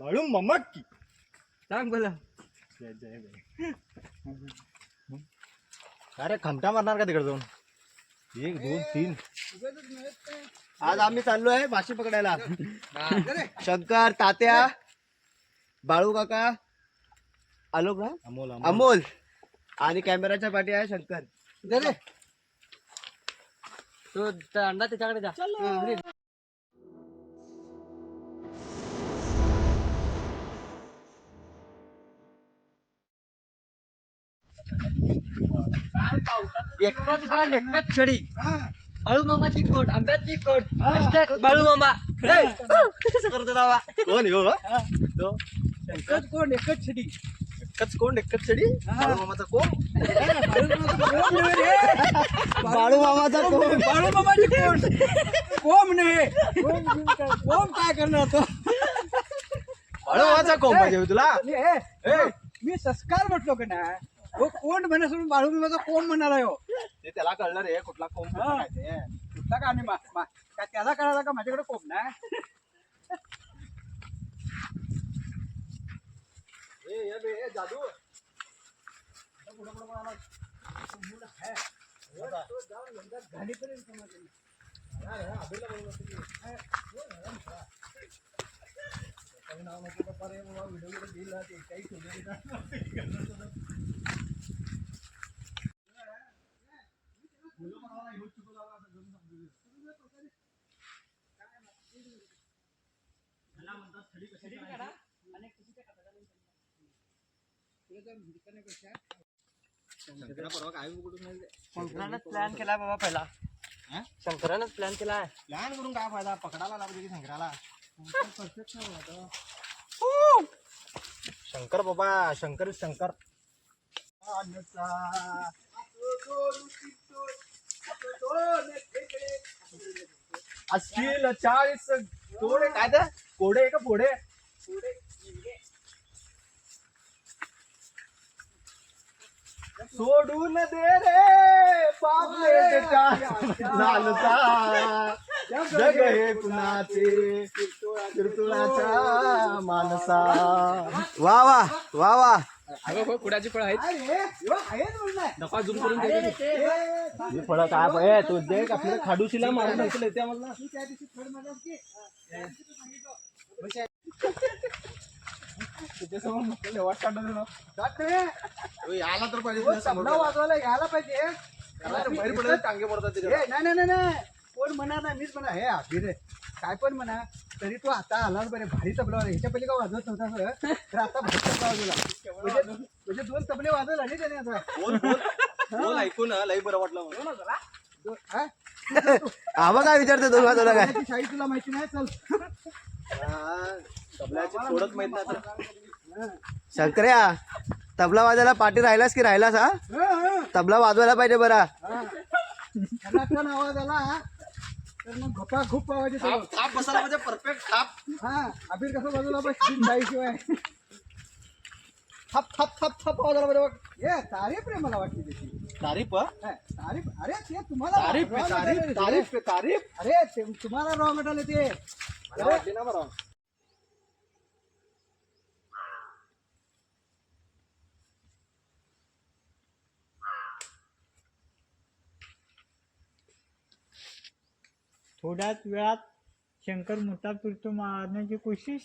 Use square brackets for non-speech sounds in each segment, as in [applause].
बाळू ममक की. सांग बोला. जय जय जय. अरे खमटा मारणार का तिकडे जाऊन? एक दोन तीन. आज आम्ही चाललो आहे माशी पकडायला. शंकर तात्या बाळू काका आलोक ना अमोल अमोल. आणि कॅमेराच्या पाठी आहे शंकर. तो त्या अंडा त्याच्याकडे जा. एकटाच बाळ एकटाच छडी कोट आंब्याची कोट hashtag बाळू मामा हे, कसं करतो दावा कोण? हो तो एकच कोण एकच छडी एकच कोण? एकच चडी बाळू मामाचा कोण? बाळू मामाचा कोण काय करणार तो बाळू मामाचा कोण पाहिजे हो तुला ए, मी संस्कार म्हटलो का ना हो कोण म्हणा सोडून बाळू मामाचा कोण म्हणणार आहे हो ते त्याला कळलं रे कुठला कोण. कुठला का आणि मा- मा- का त्याला कळाला का माझ्याकडे कोण ना शंकरानंच प्लॅन केला बाबा पहिला. हा? शंकरानंच प्लॅन केला. प्लॅन करून काय फायदा? पकडायला लागतो की शंकराला. शंकर बाबा शंकर शंकर. असतील चाळीस काय ते? कोडे का फोडे सोडून दे रे जग हे कुणाचे? मानसा. वा वा वा वा. कुडाची फळ ही फळं काय तू दे आपल्याला खाडूशीला मारून त्या मला आला तर पाहिजे तबला वाजवायला यायला पाहिजे टांगे पडतात नाही नाही नाही कोण म्हणा ना मीच म्हणा हे अभिर काय पण म्हणा तरी तू आता आलाच बरे भारी तबला. ह्याच्या पहिले का वाजवत नव्हता सर तर आता भारी तबला वाजवला म्हणजे दोन तबले वाजवला नाही त्याने आता ऐकून लई बरं वाटलं मला. हा? आबा काय विचारते दोन वाजवला काय? शाही तुला माहिती नाही चल. तबल्याची थोडंच माहीत नाही. शंकर्या तबला वाजायला पाठी राहिलास की राहिलास हा? तबला वाजवायला पाहिजे बरा. हा. आवाज आला तर मग घोपा खूप आवाज येतो. थाप बसायला म्हणजे परफेक्ट थाप. हा अभिर कसं बाजूला बस शाही शिवाय थाप थाप थाप थाप आवाजाला बरं बघ. हे तारीफ रे मला वाटते त्याची. तारीफ हं? तारीफ? अरे ते तुम्हाला तारीफ raw तारीफ आहे तारीफ ते. तारीफ अरे ते तुम्हाला रॉ ते. मला वाटली ना बरं थोड्याच वेळात शंकर मोठा फिरतो मारण्याची कोशिश.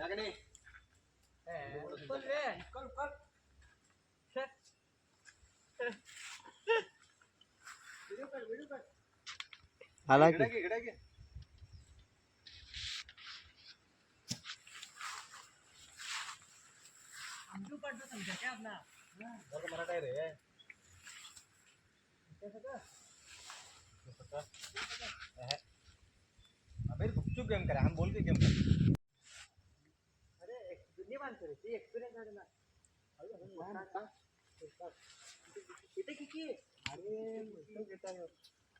हिला का नाही? आला इकडे की? घे, इकडे घे. बरं, मराठा आहे रे. अबे गुपचूप गेम करा. हम बोल के गेम कर.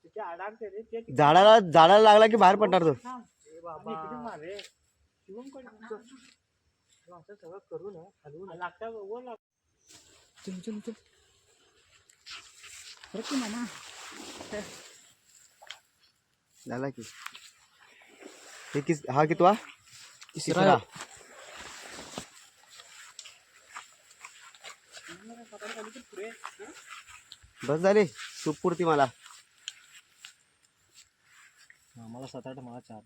तिथे अडाकते रे ते झाडाला झाडाला लागला की बाहेर पडणार तो? लागता वर लाग. झाला की. हे किस हा कितवा? तिसरा. बस झाली. सूप पुरती मला. मला सात आठ मला चार.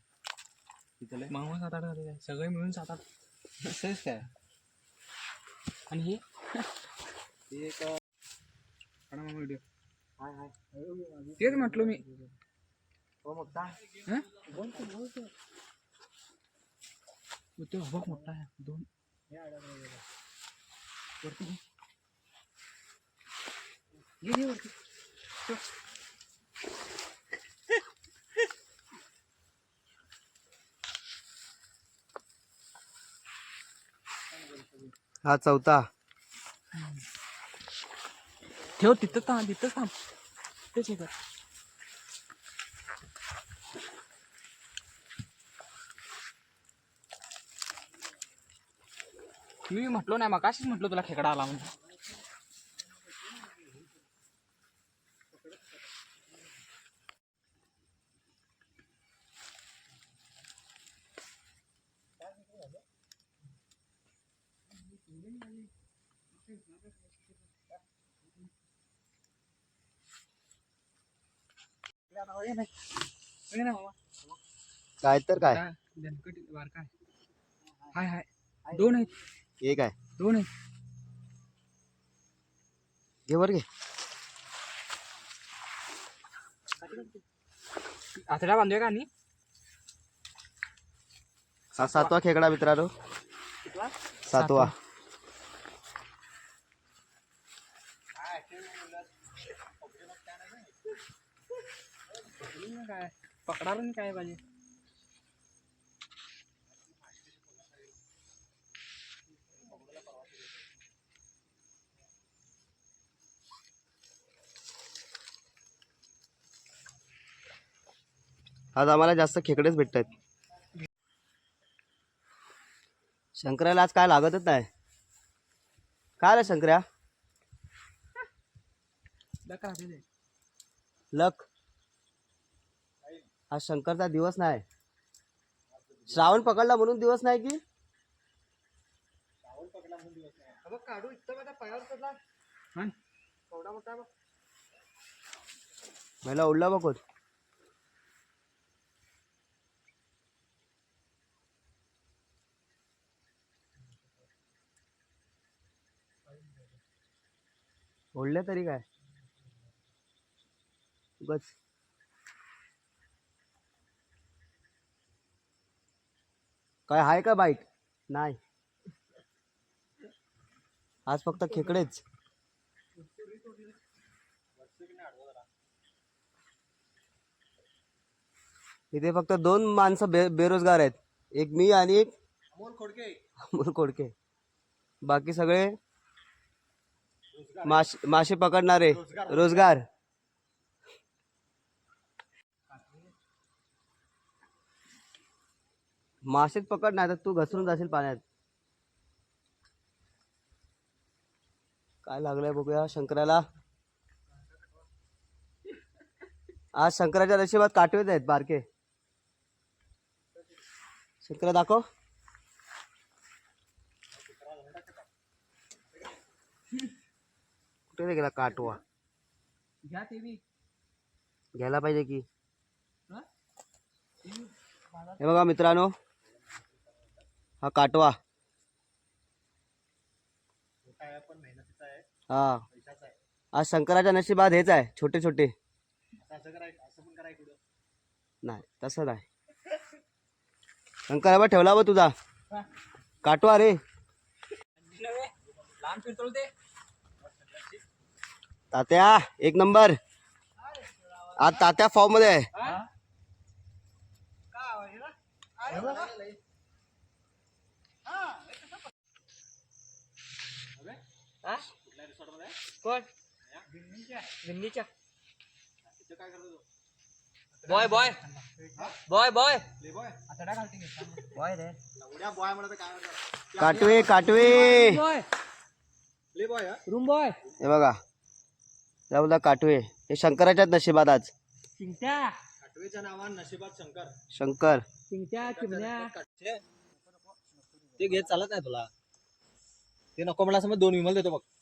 तिथले मामा सात आठ झाले? सगळे मिळून सात आठ. नसेल काय? आणि हे? ते एक काढा मामा व्हिडिओ तेच म्हटलो मी. हो मग काय हं? तो बघ मोठा आहे. दोन. वरती [laughs] हा चौथा. ठेव तिथं थांब तिथं थांब. तेच हे कर मी म्हटलो नाही मग अशीच म्हटलो तुला खेकडा आला म्हणजे काय तर काय. हाय हाय. दोन आहेत. एक आहे. दोन आहेत. घे वर घे. आतड्या बांधूया का आणि हा सातवा खेकडा मित्रांनो. सातवा. काय? पकडायला नाही काय पाहिजे आज आम्हाला जास्त खेकडेच भेटत आहेत शंकराला आज काय लागतच नाही. काय रे शंकर्या. लक? आज शंकरचा दिवस नाही. श्रावण पकडला म्हणून दिवस नाही की? काढू हा? मला उडला बघ ओढले तरी काय? उगाच. काय आहे का बाईट? नाही. आज फक्त खेकडेच. इथे फक्त दोन माणसं बे बेरोजगार आहेत. एक मी आणि एक अमोल खोडके. बाकी सगळे मासे मासे पकडणारे. रोजगार. मासेच पकड नाही तर तू घसरून जाशील पाण्यात. काय लागलंय बघूया शंकराला. आज शंकराच्या नशिबात काटवेच आहेत बारके. शंकरा दाखव. कुठे गेला काटवा? घ्यायला पाहिजे की? हे बघा मित्रांनो हा काटवा. हा. आज शंकराच्या नशिबात हेच आहे छोटे छोटे. नाही तसं नाही. शंकर बा ठेवला बा तुझा. काटवा रे. तात्या एक नंबर. आज तात्या फॉर्ममध्ये आहे कोण? गिन्नीच्या boy boy. Boy boy. Boy. रे. उड्या बॉय म्हणत काय म्हणतात? काटवे काटवे. बॉय. ले बॉय हा? Room boy. हे बघा. जाऊला काटवे. हे शंकराच्याच नशिबात आज. चिंट्या आठवेच्या नावान नशिबात शंकर. शंकर. चिंट्या चिमण्या. ते घेत चालत नाही तुला. ते नको मला समज दोन विमल देतो बघ.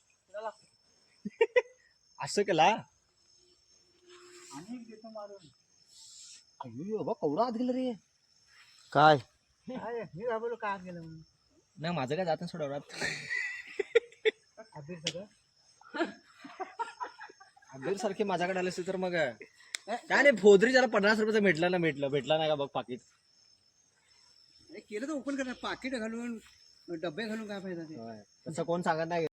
असं केला? अय्यो बघ कवडा आत गेलं रे? काय? काय मी घाबरलो का आत गेलं म्हणून? नाही माझं काय जात सोडवरात अबीर सगळं? अबीर सारखे माझ्याकडे आले असते तर मग काय नाही फोदरी ज्याला पन्नास रुपयाचं भेटलं ना भेटलं भेटला नाही का बघ पाकिट. अरे केलं तर ओपन करणार पाकिट घालून डबे घालून काय फायदा ते? तसं कोण सांगत नाही.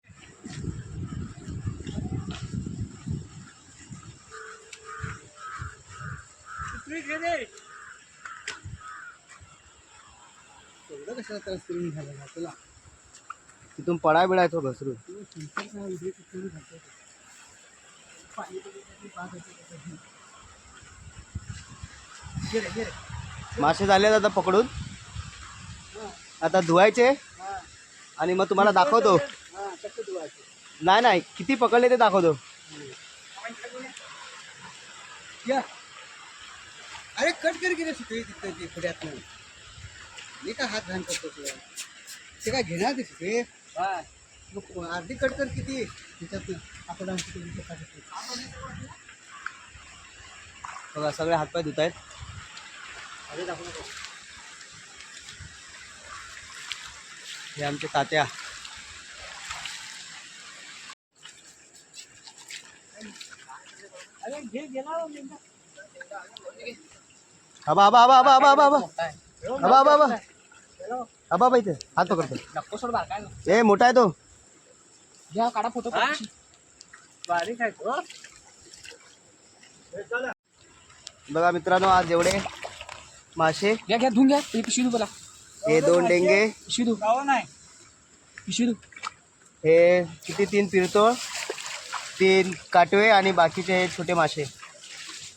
तिथून पडा बिळाय तो घसरून. मासे झाले आता पकडून. आता धुवायचे आणि मग तुम्हाला दाखवतो. नाही नाही किती पकडले ते दाखवतो. अरे कट कर गेले सुटे तिथं ते खड्यात मी काय हात घाण करतो तुला? ते काय घेणार ते सुटे मग अर्धी कट कर किती? त्याच्यात आपण. बघा सगळे हातपाय धुत आहेत हे आमचे तात्या. आबा आबा आबा आबा आबा आबा आबा आबा आबा आबा आबा आबा इथे. हात पकडतो. नको सोड बार काय ए मोठा आहे तो. घ्या काढा फ़ोटो बारीक आहे तो. बघा मित्रांनो आज एवढे मासे. घ्या घ्या धुवून घ्या. हे पिशवी बोला हे दोन डेंगे. पिशवी धु नाही. पिशवी हे किती तीन पिरतोळ तीन काटवे आणि बाकीचे हे छोटे मासे.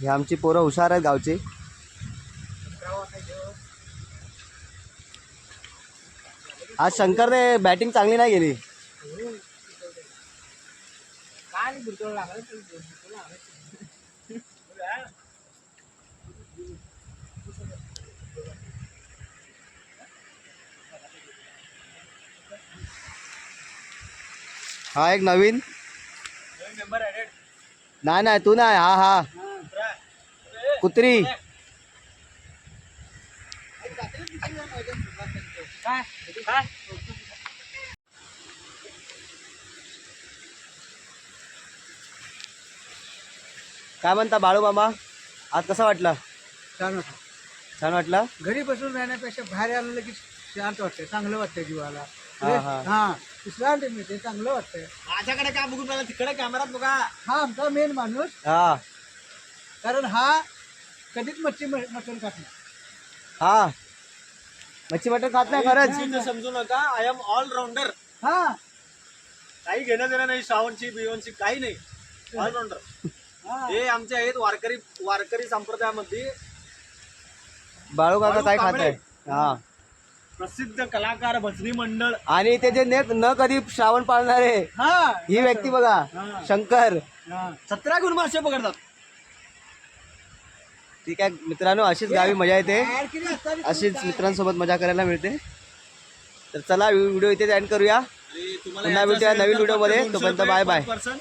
हे आमची पोरं हुशार आहेत गावची. आज शंकरने बॅटिंग चांगली नाही गेली हा एक नवीन. नाही नाही तू नाही. हा हा. कुत्री. काय म्हणता बाळू मामा? आज कसं वाटलं? छान वाटतं. छान वाटलं? घरी बसून राहण्यापेक्षा बाहेर आलं की शांत वाटतंय चांगलं वाटतंय जीवाला. हा, हा. हा मिळते चांगलं वाटतंय. माझ्याकडे काय बघून मला तिकडे कॅमेरात बघा. हा आमचा मेन माणूस. हा. कारण हा कधीच मच्छी मटण खात नाही. हा. मच्छी मटण खात नाही खरंच. समजू नका आय एम ऑल राऊंडर हा. काही घेणं देणं नाही श्रावणची बिवनची काही नाही. ऑलराऊंडर हा. आमचे आहेत वारकरी वारकरी संप्रदायामध्ये. बाळू काका काय खात. आहे हा. प्रसिद्ध कलाकार भजनी मंडळ आणि ते जे नेत न कधी श्रावण पाळणारे हा ही व्यक्ती बघा शंकर. सतरा गुण मासे पकडतात ठीक आहे मित्रांनो अशीच गावी मजा येते अशीच मित्रांसोबत मजा करायला मिळते तर चला व्हिडिओ इथे एंड करूया पुन्हा भेटूया नवीन व्हिडिओमध्ये. तोपर्यंत बाय बाय. person.